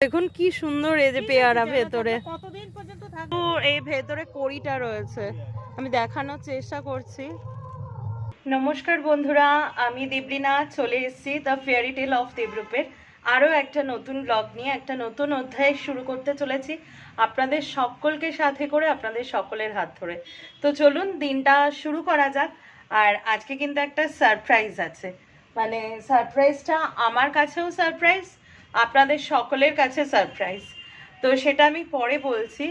দেখুন কি সুন্দর এই যে পেয়ারা ভেতরে। কতদিন পর্যন্ত থাকবে? এই ভেতরে কড়িটা রয়েছে। আমি দেখানোর চেষ্টা করছি। নমস্কার বন্ধুরা আমি দেবলিনা চলে এসেছি দ্য ফেয়ারি টেল অফ দেবরূপের আরও একটা নতুন ব্লগ নিয়ে একটা নতুন অধ্যায় শুরু করতে চলেছি। আপনাদের সকলকে সাথে করে আপনাদের সকলের হাত ধরে। তো চলুন দিনটা শুরু করা যাক। আর আজকে কিন্তু একটা সারপ্রাইজ আছে। মানে সারপ্রাইজটা আমার কাছেও সারপ্রাইজ আপনাদের সকলের কাছে সারপ্রাইজ তো সেটা আমি পরে বলছি।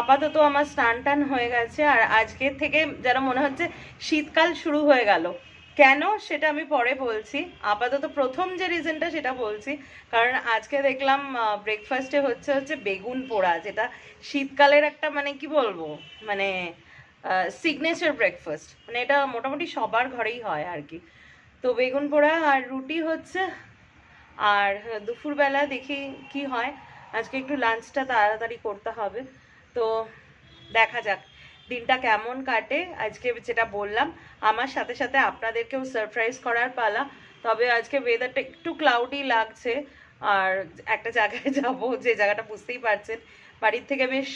আপাতত আমার স্নান টান হয়ে গেছে আর আজকের থেকে যেন মনে হচ্ছে শীতকাল শুরু হয়ে গেল। কেন? সেটা আমি পরে বলছি। আপাতত প্রথম যে রিজনটা সেটা বলছি। কারণ আজকে দেখলাম ব্রেকফাস্টে হচ্ছে হচ্ছে বেগুন পোড়া, যেটা শীতকালের একটা মানে কি বলব? মানে সিগনেচার ব্রেকফাস্ট মানে এটা মোটামুটি সবার ঘরেই হয় আর কি। তো বেগুন পোড়া আর রুটি হচ্ছে আর দুপুরবেলা দেখি কি হয়। আজকে একটু লাঞ্চটা তাড়াতাড়ি করতে হবে। তো দেখা যাক, দিনটা কেমন কাটে। আজকে যেটা বললাম, আমার সাথে সাথে আপনাদেরকেও সারপ্রাইজ করার পালা। তবে আজকে ওয়েদারটা একটু ক্লাউডি লাগছে। আর একটা জায়গায় যাব, যে জায়গাটা বুঝতেই পারছেন। বাড়ির থেকে বেশ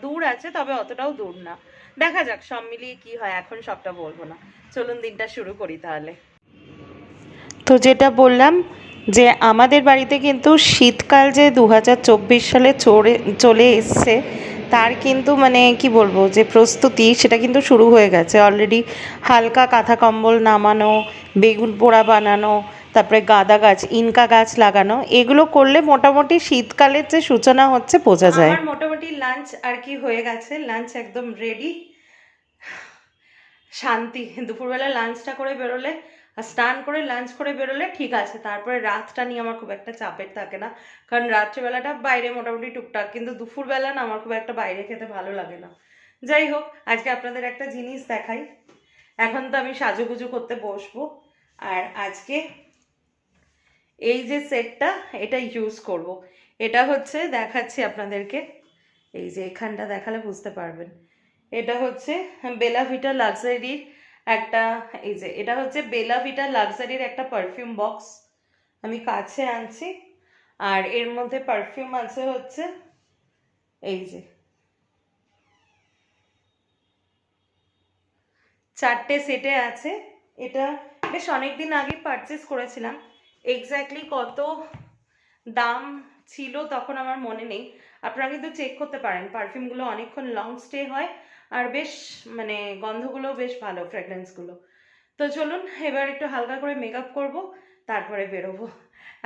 দূর আছে, তবে অতটাও দূর না। দেখা যাক সব মিলিয়ে কি হয়, এখন সবটা বলব না। চলুন দিনটা শুরু করি তাহলে। তো যেটা বললাম যে আমাদের বাড়িতে কিন্তু শীতকাল যে দু হাজার চব্বিশ সালে চড়ে, চলে এসছে, তার কিন্তু মানে কি বলব, যে প্রস্তুতি সেটা কিন্তু শুরু হয়ে গেছে। অলরেডি হালকা কাঁথা কম্বল নামানো, বেগুন পোড়া বানানো, তারপরে গাঁদা গাছ, ইনকা গাছ লাগানো, এগুলো করলে মোটামুটি শীতকালের যে সূচনা হচ্ছে, বোঝা যায়। মোটামুটি লাঞ্চ আর কি হয়ে গেছে। লাঞ্চ একদম রেডি শান্তি। দুপুরবেলা লাঞ্চটা করে বেরোলে আর স্নান করে লাঞ্চ করে বেরোলে ঠিক আছে, তারপরে রাতটা নিয়ে আমার খুব একটা চাপের থাকে না। কারণ রাত্রিবেলাটা বাইরে মোটামুটি টুকটাক, কিন্তু দুপুরবেলা না আমার খুব একটা বাইরে খেতে ভালো লাগে না। যাই হোক, আজকে আপনাদের একটা জিনিস দেখাই। এখন তো আমি সাজুগুজু করতে বসবো। আর আজকে এই যে সেটটা এটা ইউজ করব। এটা হচ্ছে দেখাচ্ছি আপনাদেরকে। এই যে এখানটা দেখালে বুঝতে পারবেন। এটা হচ্ছে বেলা ভিটা লাক্সারির একটা, এই যে, এটা হচ্ছে বেলা ভিটা লাক্সারির একটা পারফিউম বক্স আমি কাছে আনছি। আর এর মধ্যে পারফিউম আছে হচ্ছে, এই যে, চারটে সেটে আছে। এটা বেশ অনেক দিন আগে পারচেস করেছিলাম। এক্স্যাক্টলি কত দাম ছিল তখন আমার মনে নেই। আপনারা কিন্তু চেক করতে পারেন পারফিউমগুলো অনেকক্ষণ লং স্টে হয়। আর বেশ মানে গন্ধগুলো বেশ ভালো ফ্র্যাগরেন্সগুলো তো চলুন, এবার একটু হালকা করে মেকআপ করব, তারপরে বেরোবো।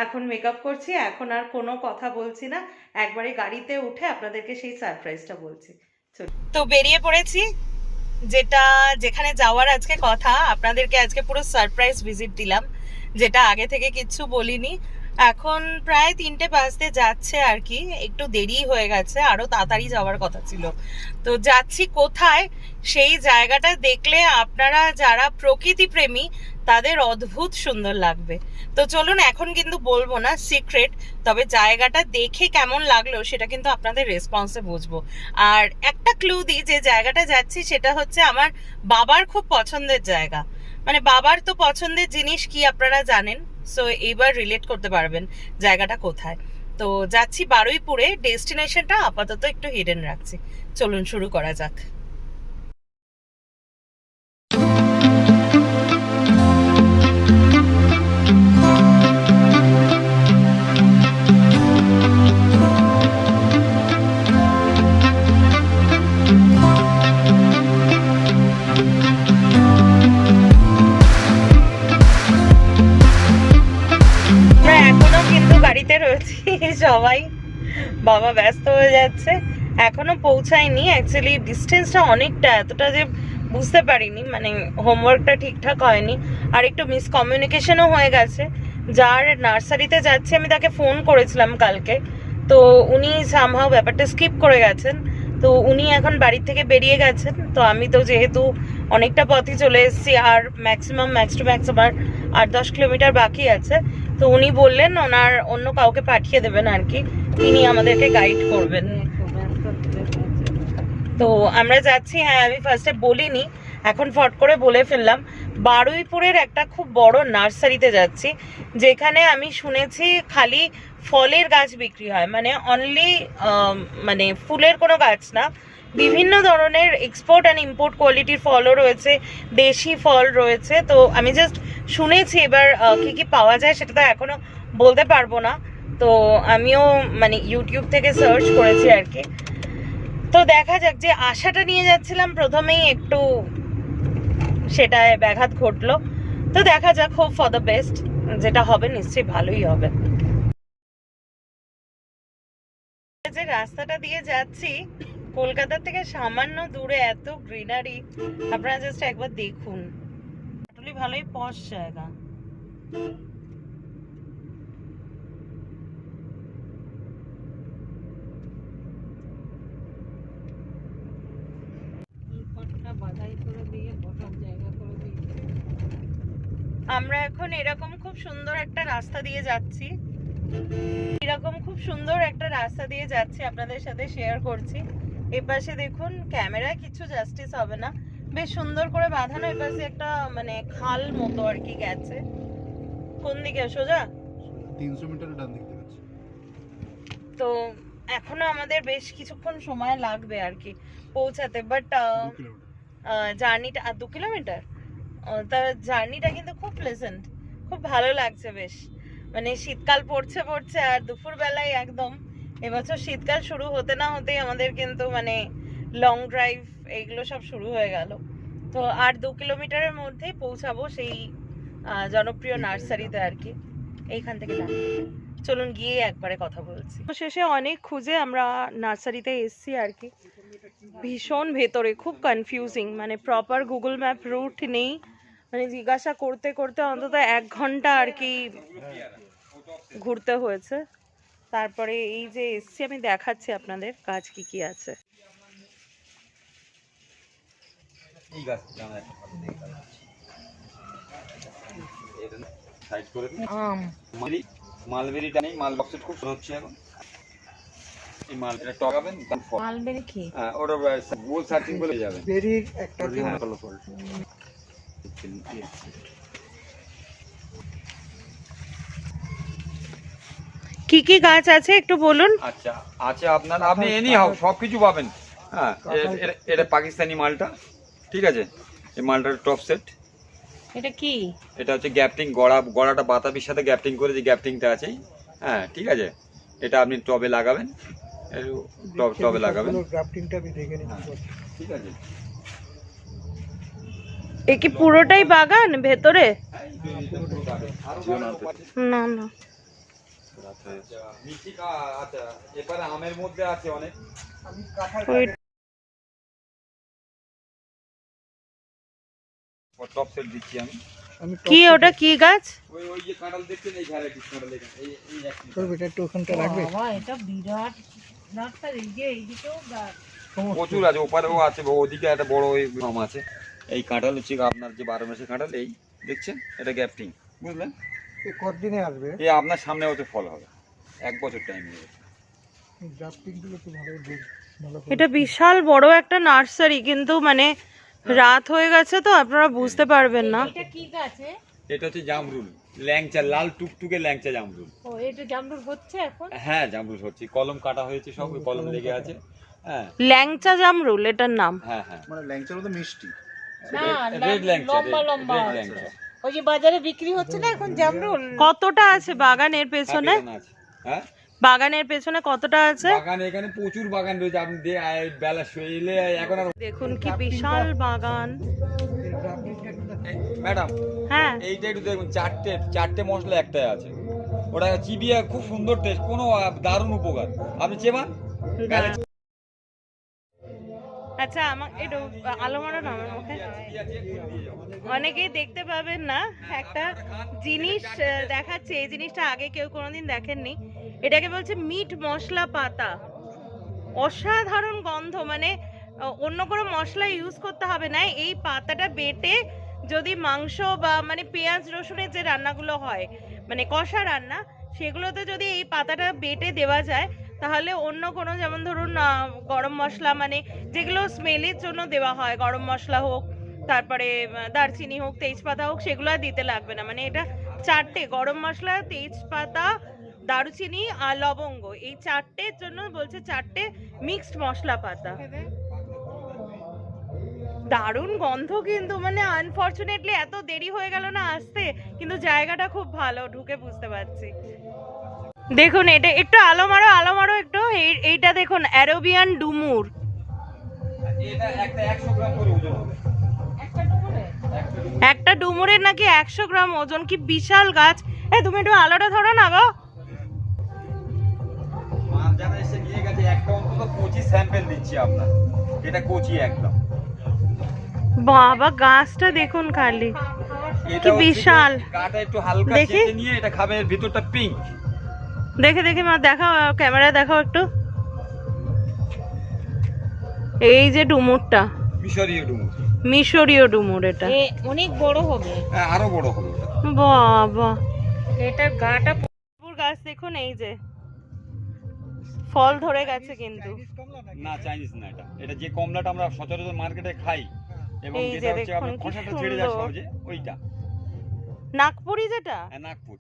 এখন মেকআপ করছি, এখন আর কোনো কথা বলছি না। একবারে গাড়িতে উঠে আপনাদেরকে সেই সারপ্রাইজটা বলছি। তো বেরিয়ে পড়েছি, যেটা, যেখানে যাওয়ার আজকে কথা, আপনাদেরকে আজকে পুরো সারপ্রাইজ ভিজিট দিলাম, যেটা আগে থেকে কিচ্ছু বলিনি। এখন প্রায় তিনটে বাজতে যাচ্ছে আর কি, একটু দেরি হয়ে গেছে, আরও তাড়াতাড়ি যাওয়ার কথা ছিল। তো যাচ্ছি কোথায়? সেই জায়গাটা দেখলে আপনারা যারা প্রকৃতি প্রেমী, তাদের অদ্ভুত সুন্দর লাগবে। তো চলুন, এখন কিন্তু বলব না, সিক্রেট, তবে জায়গাটা দেখে কেমন লাগল সেটা কিন্তু আপনাদের রেসপন্সে বুঝব। আর একটা ক্লু দিই, যে জায়গাটা যাচ্ছি সেটা হচ্ছে আমার বাবার খুব পছন্দের জায়গা। মানে বাবার তো পছন্দের জিনিস কি আপনারা জানেন? সো এইবার রিলেট করতে পারবেন জায়গাটা কোথায়। তো যাচ্ছি বারুইপুরে ডেস্টিনেশনটা আপাতত একটু হিডেন রাখছি। চলুন শুরু করা যাক। রয়েছি, সবাই বাবা ব্যস্ত হয়ে যাচ্ছে, এখনও পৌঁছায়নি অ্যাকচুয়ালি ডিস্টেন্সটা অনেকটা, এতটা যে বুঝতে পারিনি মানে হোমওয়ার্কটা ঠিকঠাক হয়নি, আর একটু মিসকমিউনিকেশনও হয়ে গেছে, যার নার্সারিতে যাচ্ছে, আমি তাকে ফোন করেছিলাম কালকে, তো উনি সামহাও ব্যাপারটা স্কিপ করে গেছেন, তো উনি এখন বাড়ি থেকে বেরিয়ে গেছেন, তো আমি তো যেহেতু অনেকটা পথই চলে এসেছি, আর ম্যাক্সিমাম ম্যাক্স টু ম্যাক্স আমার আট দশ কিলোমিটার বাকি আছে তো উনি বললেন ওনার অন্য কাউকে পাঠিয়ে দেবেন আর কি। তিনি আমাদেরকে গাইড করবেন। তো আমরা যাচ্ছি হ্যাঁ আমি ফার্স্টে বলিনি, এখন ফট করে বলে ফেললাম। বারুইপুরের একটা খুব বড় নার্সারিতে যাচ্ছি, যেখানে আমি শুনেছি খালি ফলের গাছ বিক্রি হয়। মানে অনলি মানে ফুলের কোনো গাছ না বিভিন্ন ধরনের এক্সপোর্ট অ্যান্ড ইম্পোর্ট কোয়ালিটির ফলও রয়েছে, দেশি ফল রয়েছে। তো আমি জাস্ট শুনেছি এবার কি কি পাওয়া যায় সেটা তো এখনও বলতে পারব না। তো আমিও মানে ইউটিউব থেকে সার্চ করেছি আর কি। তো দেখা যাক যে আশাটা নিয়ে যাচ্ছিলাম, প্রথমেই একটু সেটায় ব্যাঘাত ঘটলো। তো দেখা যাক হোপ ফর দ্য বেস্ট যেটা হবে নিশ্চয়ই ভালোই হবে। যে রাস্তাটা দিয়ে যাচ্ছি কলকাতা থেকে সামান্য দূরে এত গ্রিনারি আপনারা জাস্ট একবার দেখুন। আসলে ভালোই পশ জায়গা। আমরা এখন এরকম খুব সুন্দর একটা রাস্তা দিয়ে যাচ্ছি। এরকম খুব সুন্দর একটা রাস্তা দিয়ে যাচ্ছি আপনাদের সাথে শেয়ার করছি। এপাশে দেখুন ক্যামেরায় কিছু জাস্টিস হবে না। বেশ সুন্দর করে বাঁধানো এপাশে একটা মানে খাল মতো আর কি গেছে। কোন দিকে? সোজা? তিনশো মিটার ডান দিক তো এখনও আমাদের বেশ কিছুক্ষণ সময় লাগবে আর কি পৌঁছাতে বাট জার্নিটা দু কিলোমিটার? তার জার্নিটা কিন্তু খুব প্লেজেন্ট খুব ভালো লাগছে বেশ। মানে শীতকাল পড়ছে পড়ছে আর দুপুর বেলায় একদম এবছর শীতকাল শুরু হতে না হতেই আমাদের কিন্তু মানে লং ড্রাইভ এইগুলো সব শুরু হয়ে গেল। তো আর দু কিলোমিটারের মধ্যেই পৌঁছাবো সেই জনপ্রিয় নার্সারিতে আর কি। এইখান থেকে চলুন গিয়ে একবারে কথা বলছি। তো শেষে অনেক খুঁজে আমরা নার্সারিতে এসছি আর কি। ভীষণ ভেতরে খুব কনফিউজিং মানে প্রপার গুগল ম্যাপ রুট নেই। মানে জিজ্ঞাসা করতে করতে অন্তত এক ঘণ্টা আর কি ঘুরতে হয়েছে। তারপরে এই যে এসছি আমি দেখাচ্ছি আপনাদের কাজ কি কি আছে। গেল। মালবেরি মালবেরিটা নেই মাল বক্সেট খুব সুন্দর হচ্ছে এখন। এই মালটা টকাবেন মালবেরি কি? হ্যাঁ ওটা গুগল সার্চিং করে যাবেন। বেরির একটা হ্যাঁ, ফল। কি কি গাছ আছে একটু বলুন? আচ্ছা আছে আপনার আপনি এনি হাও সব কিছু পাবেন হ্যাঁ এটা- পাকিস্তানি মালটা ঠিক আছে? এই মালটার টপ সেট এটা কি? এটা হচ্ছে গ্যাপটিং গড়া গড়াটা বাতাবির সাথে গ্যাপটিং করে যে গ্যাপটিংটা আছে হ্যাঁ ঠিক আছে? এটা আপনি টবে লাগাবেন। টব টবে লাগাবেন। গ্রাফটিংটা আমি দেখে হ্যাঁ, ঠিক আছে? এ কি পুরোটাই বাগান ভেতরে? না না। মিষ্টি কা- আচ্ছা এবারে আমের মধ্যে আছে অনেক। ওই টপ সেট দিচ্ছি আমি। আমি কি ওটা কি গাছ? ওই ওই যে কাঁঠাল দেখছেন এই ভ্যারাইটিস কাঁঠাল এখানে এই এই এক তোর বেটা একটু ওখানটা রাখবে? এটা বিরাট নার্সারি যে এইদিকেও গাছ। প্রচুর আছে ওপারেও আছে ওদিকে একটা বড় ওই আম আছে। এই কাঁঠাল হচ্ছে আপনার যে বারো মাসের কাঁঠাল এই দেখছেন এটা গ্যাপটিং বুঝলেন? কতদিনে আসবে? এই আপনার সামনে হচ্ছে ফল হবে। এক বছর টাইম নেবে এটা বিশাল বড় একটা নার্সারি কিন্তু মানে রাত হয়ে গেছে তো আপনারা বুঝতে পারবেন না। এটা হচ্ছে জামরুল ল্যাংচা লাল টুকটুকে ল্যাংচা জামরুল। ও এটা জামরুল হচ্ছে এখন? হ্যাঁ জামরুল হচ্ছে। কলম কাটা হয়েছে সব কলম লেগে আছে। হ্যাঁ। ল্যাংচা জামরুল এটার নাম। হ্যাঁ হ্যাঁ। মানে ল্যাংচার মতো মিষ্টি। Red langcha red langcha. ওই যে বাজারে বিক্রি হচ্ছে না এখন জামরুল? কতটা আছে বাগানের পেছনে? হ্যাঁ, বাগানের পেছনে কতটা আছে? বাগান এখানে প্রচুর বাগান রয়েছে। আপনি বেলা শুয়ে এখন আর দেখুন কি বিশাল বাগান। ম্যাডাম হ্যাঁ। এইটা একটু দেখুন চারটে চারটে মশলা একটাই আছে। ওটা চিবিয়ে খুব সুন্দর টেস্ট কোনো দারুণ উপকার। আপনি চেবান। আচ্ছা আমার একটু আলো মারো আমার মুখে অনেকেই দেখতে পাবেন না, একটা জিনিস দেখাচ্ছে। এই জিনিসটা আগে কেউ কোনোদিন দেখেননি। এটাকে বলছে মিট মশলা পাতা। অসাধারণ গন্ধ মানে অন্য কোনো মশলা ইউজ করতে হবে না। এই পাতাটা বেটে যদি মাংস বা মানে পেঁয়াজ, রসুনের যে রান্নাগুলো হয় মানে কষা রান্না, সেগুলোতে যদি এই পাতাটা বেটে দেওয়া যায় তাহলে অন্য কোনো যেমন ধরুন গরম মশলা মানে যেগুলো স্মেলের জন্য দেওয়া হয়, গরম মশলা হোক, তারপরে দারচিনি হোক, তেজপাতা হোক, সেগুলো আর দিতে লাগবে না। মানে এটা চারটে, গরম মশলা, তেজপাতা, দারুচিনি আর লবঙ্গ। এই চারটের জন্য বলছে চারটে মিক্সড মশলা পাতা দারুণ গন্ধ কিন্তু মানে আনফরচুনেটলি এত দেরি হয়ে গেল না আসতে, কিন্তু জায়গাটা খুব ভালো, ঢুকে বুঝতে পারছি। দেখুন এটা একটু আলো মারো আলো মারো একটু। এই- এইটা দেখুন অ্যারোবিয়ান ডুমুর। একটা ডুমুরের নাকি একশো গ্রাম ওজন কি বিশাল গাছ। এ তুমি একটু আলোটা ধরো না গো। বাবা গাছটা দেখুন খালি। কি বিশাল। দেখি। নিয়ে এটা খাবে ভিতরটা পিঙ্ক দেখে দেখে মা দেখাও ক্যামেরায় দেখাও একটু। এই যে ডুমুরটা। মিশরীয় ডুমুর। মিশরীয় ডুমুর এটা। অনেক বড় হবে। হ্যাঁ আরও বড় হবে ওটা বাবা। এটার গাটা লেবুর গাছ দেখুন এই যে। ফল ধরে গেছে কিন্তু। না চাইনিজ না এটা। এটা যে কমলাটা আমরা সচরাচর মার্কেটে খাই এবং যে যেটা হচ্ছে কি খোসাটা ছেড়ে যায়। সহজে ওইটা। নাগপুরি যেটা? হ্যাঁ, নাগপুর।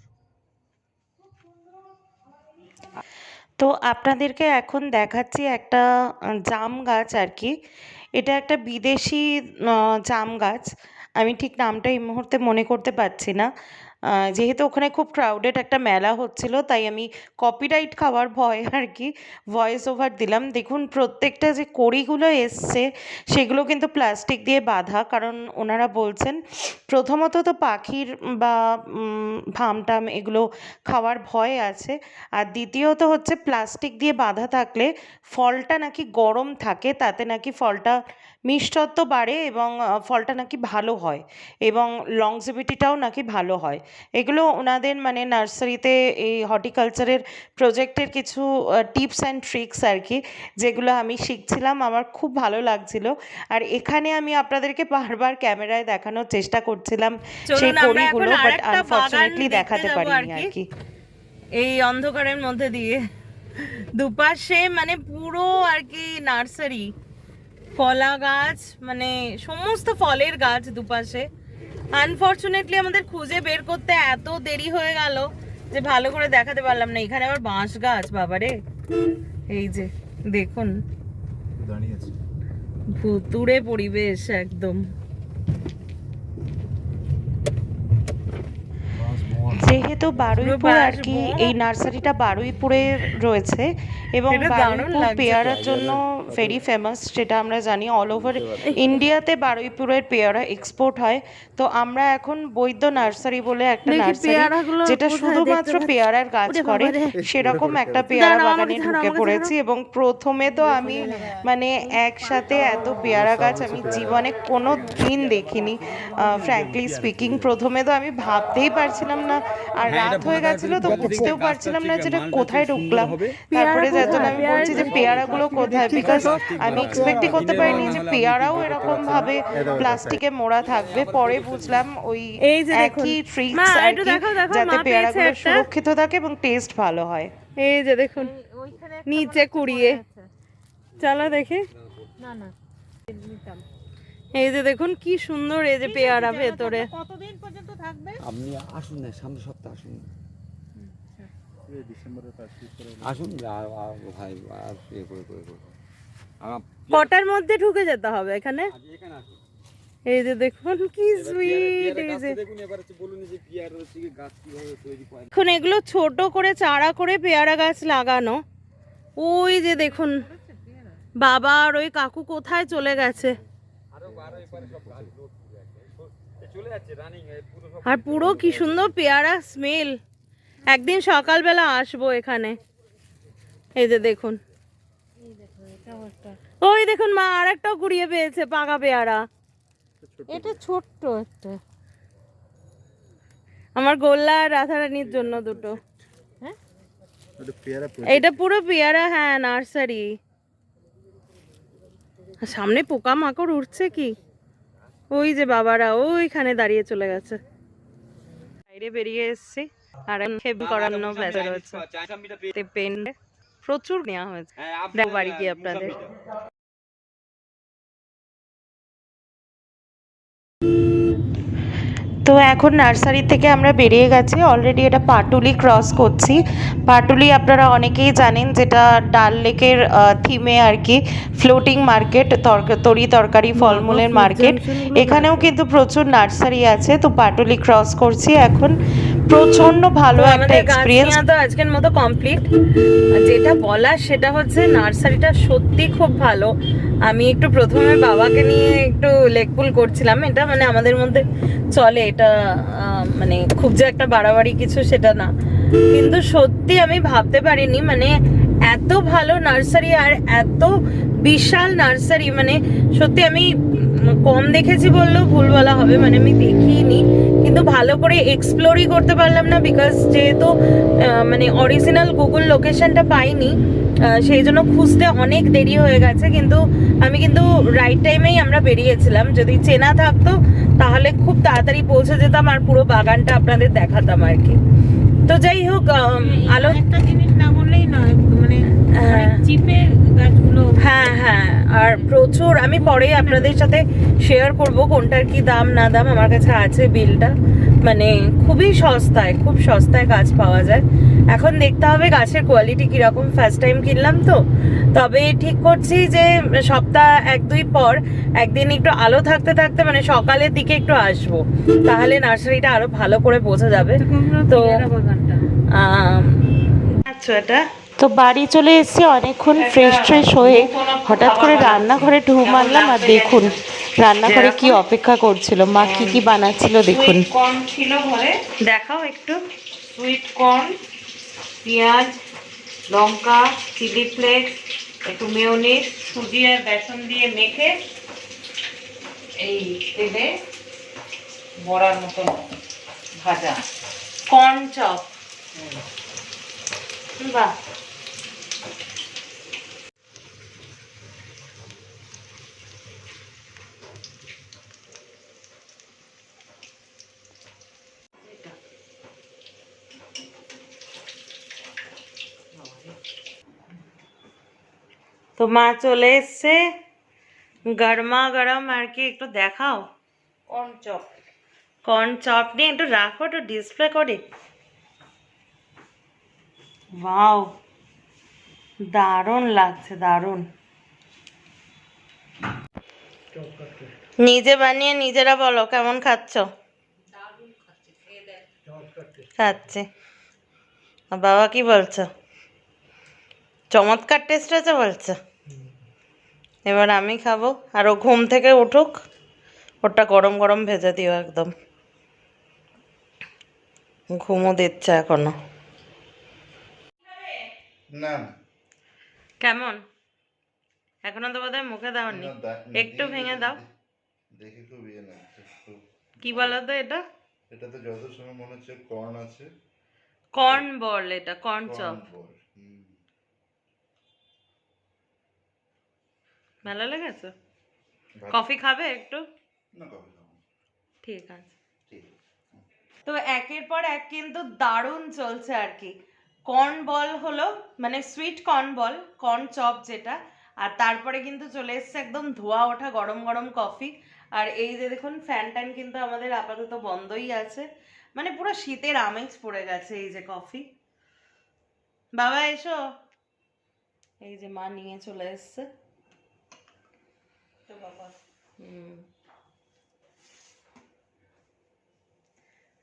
তো আপনাদেরকে এখন দেখাচ্ছি একটা জাম গাছ আর কি এটা একটা বিদেশি জাম গাছ। আমি ঠিক নামটা এই মুহূর্তে মনে করতে পারছি না। যেহেতু ওখানে খুব ক্রাউডেড একটা মেলা হচ্ছিল, তাই আমি কপিরাইট খাওয়ার ভয় আর কি ভয়েস ওভার দিলাম। দেখুন, প্রত্যেকটা যে কড়িগুলো এসছে, সেগুলো কিন্তু প্লাস্টিক দিয়ে বাঁধা, কারণ ওনারা বলছেন, প্রথমত তো পাখির বা ভামটাম এগুলো খাওয়ার ভয় আছে, আর দ্বিতীয়ত হচ্ছে প্লাস্টিক দিয়ে বাঁধা থাকলে ফলটা নাকি গরম থাকে, তাতে নাকি ফলটা মিষ্টত্ব বাড়ে এবং ফলটা নাকি ভালো হয় এবং লংজিভিটিটাও নাকি ভালো হয়। এগুলো ওনাদের মানে নার্সারিতে এই হর্টিকালচারের প্রজেক্টের কিছু টিপস অ্যান্ড ট্রিক্স আর কি যেগুলো আমি শিখছিলাম আমার খুব ভালো লাগছিল। আর এখানে আমি আপনাদেরকে বারবার ক্যামেরায় দেখানোর চেষ্টা করছিলাম সেই কড়িগুলো বাট আনফর্চুনেটলি দেখাতে পারিনি আর কি। এই অন্ধকারের মধ্যে দিয়ে। দুপাশে মানে পুরো আর কি নার্সারি। কলা গাছ মানে সমস্ত ফলের গাছ দুপাশে। আনফর্চুনেটলি আমাদের খুঁজে বের করতে এত দেরি হয়ে গেল যে ভালো করে দেখাতে পারলাম না। এখানে আবার বাঁশ গাছ বাবারে। এই যে দেখুন। ভুতুরে ভুতুড়ে পরিবেশ একদম। যেহেতু বারুইপুর আর কি এই নার্সারিটা বারুইপুরে রয়েছে এবং এটা বারুইপুর পেয়ারার জন্য ভেরি ফেমাস যেটা আমরা জানি অল ওভার ইন্ডিয়াতে বারুইপুরের পেয়ারা এক্সপোর্ট হয়। তো আমরা এখন বৈদ্য নার্সারি বলে একটা নার্সারি যেটা শুধুমাত্র পেয়ারার গাছ করে। সেরকম একটা পেয়ারা বাগানে ঢুকে পড়েছি এবং প্রথমে তো আমি মানে একসাথে এত পেয়ারা গাছ আমি জীবনে কোনো দিন দেখিনি ফ্র্যাঙ্কলি স্পিকিং প্রথমে তো আমি ভাবতেই পারছিলাম না আর হ্যাঁ, রাত হয়ে গেছিল তো বুঝতেও পারছিলাম না যেটা কোথায় ঢুকলাম। তারপরে পেয়ারা যখন আমি বলছি যে পেয়ারাগুলো কোথায়? বিকজ আমি এক্সপেক্টই করতে পারিনি যে পেয়ারাও এরকম ভাবে প্লাস্টিকে মোড়া থাকবে। পরে বুঝলাম ওই এই যে দেখুন। একই ট্রিক্স মা, আর একটু কি যাতে পেয়ারাগুলো সুরক্ষিত থাকে এবং টেস্ট ভালো হয়। এই যে দেখুন নিচে কুড়িয়ে। চলো দেখি। না না এই যে দেখুন কি সুন্দর এই যে পেয়ারা ভেতরে। কতদিন পর্যন্ত থাকবে? আপনি আসুন না সামনের সপ্তাহে আসুন করে আসুন ভাই আর ইয়ে করে করে করে। কটার মধ্যে ঢুকে যেতে হবে এখানে। আজ এখানে আসুন। এই যে দেখুন কি সুইট এই যে। এখন এগুলো ছোট করে চারা করে পেয়ারা গাছ লাগানো। ওই যে দেখুন বাবা আর ওই কাকু কোথায় চলে গেছে। চলে যাচ্ছে রানিং আর পুরো কি সুন্দর পেয়ারা স্মেল একদিন সকালবেলা আসব এখানে। এই যে দেখুন। ওই দেখুন মা আর একটাও কুড়িয়ে পেয়েছে পাকা পেয়ারা। এটা ছোট্ট একটা। আমার গোল্লা আর রাধারানীর জন্য দুটো। ওটা এটা পুরো পেয়ারা হ্যাঁ নার্সারি। সামনে পোকা মাকড় উঠছে কি? ওই যে বাবারা ওইখানে দাঁড়িয়ে চলে গেছে। বাইরে বেরিয়ে এসেছি। আর হেভি করানো ব্যস্ত রয়েছে। পেন প্রচুর নেওয়া হয়েছে। দেখো বাড়ি গিয়ে আপনাদের। তো এখন নার্সারি থেকে আমরা বেরিয়ে গেছি। অলরেডি এটা পাটুলি ক্রস করছি। পাটুলি আপনারা অনেকেই জানেন যেটা ডাল লেকের থিমে আর কি ফ্লোটিং মার্কেট তরি তরকারি ফলমূলের মার্কেট এখানেও কিন্তু প্রচুর নার্সারি আছে। তো পাটুলি ক্রস করছি এখন। প্রচণ্ড ভালো একটা এক্সপিরিয়েন্স তো আজকের মতো কমপ্লিট যেটা বলা সেটা হচ্ছে নার্সারিটা সত্যি খুব ভালো। আমি একটু প্রথমে বাবাকে নিয়ে একটু লেকপুল করছিলাম। এটা মানে আমাদের মধ্যে চলে। এটা মানে খুব যে একটা বাড়াবাড়ি কিছু সেটা না। কিন্তু সত্যি আমি ভাবতে পারিনি মানে এত ভালো নার্সারি আর এত বিশাল নার্সারি মানে সত্যি আমি কম দেখেছি বললেও ভুল বলা হবে মানে আমি দেখিনি। কিন্তু ভালো করে এক্সপ্লোরই করতে পারলাম না বিকজ যেহেতু মানে অরিজিনাল গুগল লোকেশনটা পাইনি সেই জন্য খুঁজতে অনেক দেরি হয়ে গেছে। কিন্তু আমি কিন্তু রাইট টাইমেই আমরা বেরিয়েছিলাম। যদি চেনা থাকতো, তাহলে খুব তাড়াতাড়ি পৌঁছে যেতাম আর পুরো বাগানটা আপনাদের দেখাতাম আর কি। তো যাই হোক আলো একটা জিনিস না বললেই নয়। চিপে গাছগুলো হ্যাঁ হ্যাঁ। আর প্রচুর আমি পরে আপনাদের সাথে শেয়ার করব কোনটার কি দাম না দাম আমার কাছে আছে বিলটা। মানে খুবই সস্তায় খুব সস্তায় গাছ পাওয়া যায়। এখন দেখতে হবে গাছের কোয়ালিটি কীরকম। ফার্স্ট টাইম কিনলাম তো। তবে ঠিক করছি যে সপ্তাহ এক দুই পর একদিন একটু আলো থাকতে থাকতে মানে সকালের দিকে একটু আসব। তাহলে নার্সারিটা আরও ভালো করে বোঝা যাবে। তো আচ্ছা এটা তো বাড়ি চলে এসেছি অনেকক্ষণ ফ্রেশ ফ্রেশ হয়ে হঠাৎ করে রান্নাঘরে ঢু মারলাম আর দেখুন রান্নাঘরে কি অপেক্ষা করছিল মা কি কি বানাচ্ছিল দেখুন। কর্ন ছিল ঘরে দেখাও একটু। সুইট কর্ন পেঁয়াজ লঙ্কা চিলি ফ্লেক্স একটু মেয়োনিজ সুজি আর বেসন দিয়ে মেখে এই তেলে বড়ার মতন ভাজা। কর্ন চপ বাহ। তো মা চলে এসছে। গরমা গরম আর কি একটু দেখাও। কর্ন চপ কর্ন চপ নিয়ে একটু রাখো একটু ডিসপ্লে করে। ওয়াও দারুণ লাগছে দারুণ। নিজে বানিয়ে নিজেরা বলো কেমন খাচ্ছ? খাচ্ছে বাবা কি বলছো? চমৎকার টেস্ট আছে বলছে। এবার আমি খাব আর ও ঘুম থেকে উঠুক ওটা গরম গরম ভেজে দিও একদম। ঘুমও দিচ্ছে এখনও। না। কেমন? এখনও তো বোধহয় মুখে দাওনি। একটু ভেঙে দাও। দেখে। খুব ইয়ে লাগছে কি বলো তো এটা? এটাতে যত সময় মনে হচ্ছে কর্ন আছে। কর্ন বল এটা কর্ন চপ ভালো লেগেছে? কফি খাবে একটু? না কফি খাব ঠিক আছে। তো একের পর এক কিন্তু দারুণ চলছে আর কি। কর্ন বল হলো মানে sweet corn ball corn chop যেটা আর তারপরে কিন্তু চলে এসছে একদম ধোয়া ওঠা গরম গরম কফি। আর এই যে দেখুন ফ্যান ট্যান কিন্তু আমাদের আপাতত বন্ধই আছে। মানে পুরো শীতের আমেজ পড়ে গেছে এই যে কফি। বাবা এসো। এই যে মা নিয়ে চলে এসছে।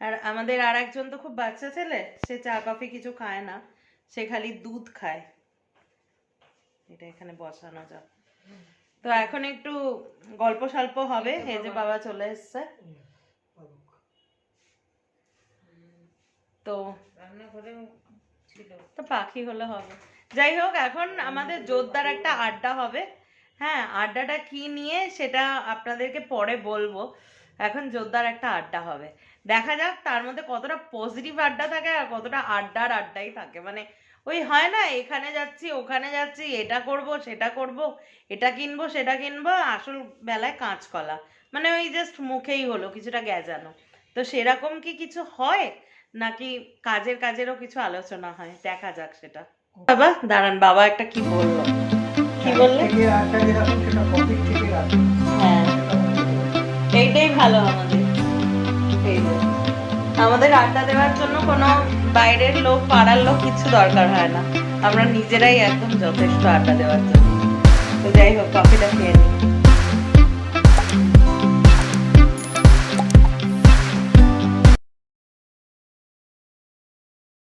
আর আমাদের আর একজন তো খুব বাচ্চা ছেলে সে চা কফি কিছু খায় না সে খালি দুধ খায়। এটা এখানে বসানো যাক। তো এখন একটু গল্প স্বল্প হবে এই যে বাবা চলে এসছে। তো তো পাখি হলে হবে। যাই হোক এখন আমাদের জোরদার একটা আড্ডা হবে। হ্যাঁ আড্ডাটা কি নিয়ে সেটা আপনাদেরকে পরে বলব। এখন জোরদার একটা আড্ডা হবে। দেখা যাক তার মধ্যে কতটা পজিটিভ আড্ডা থাকে আর কতটা আড্ডার আড্ডাই থাকে। মানে ওই হয় না, এখানে যাচ্ছি, ওখানে যাচ্ছি, এটা করব, সেটা করব, এটা কিনবো, সেটা কিনবো, আসল বেলায় কাঁচকলা। মানে ওই জাস্ট মুখেই হলো, কিছুটা গ্যাজানো তো সেরকম কি কিছু হয়? নাকি কাজের কাজেরও কিছু আলোচনা হয়? দেখা যাক সেটা। বাবা, দাঁড়ান, বাবা একটা কি বলল? কি বললে? হ্যাঁ। এইটাই ভালো আমাদের। আমাদের আড্ডা দেওয়ার জন্য কোনো বাইরের লোক, পাড়ার লোক কিছু দরকার হয় না। আমরা নিজেরাই একদম যথেষ্ট আড্ডা দেওয়ার জন্য। তো যাই হোক, কফিটা খেয়ে নিই।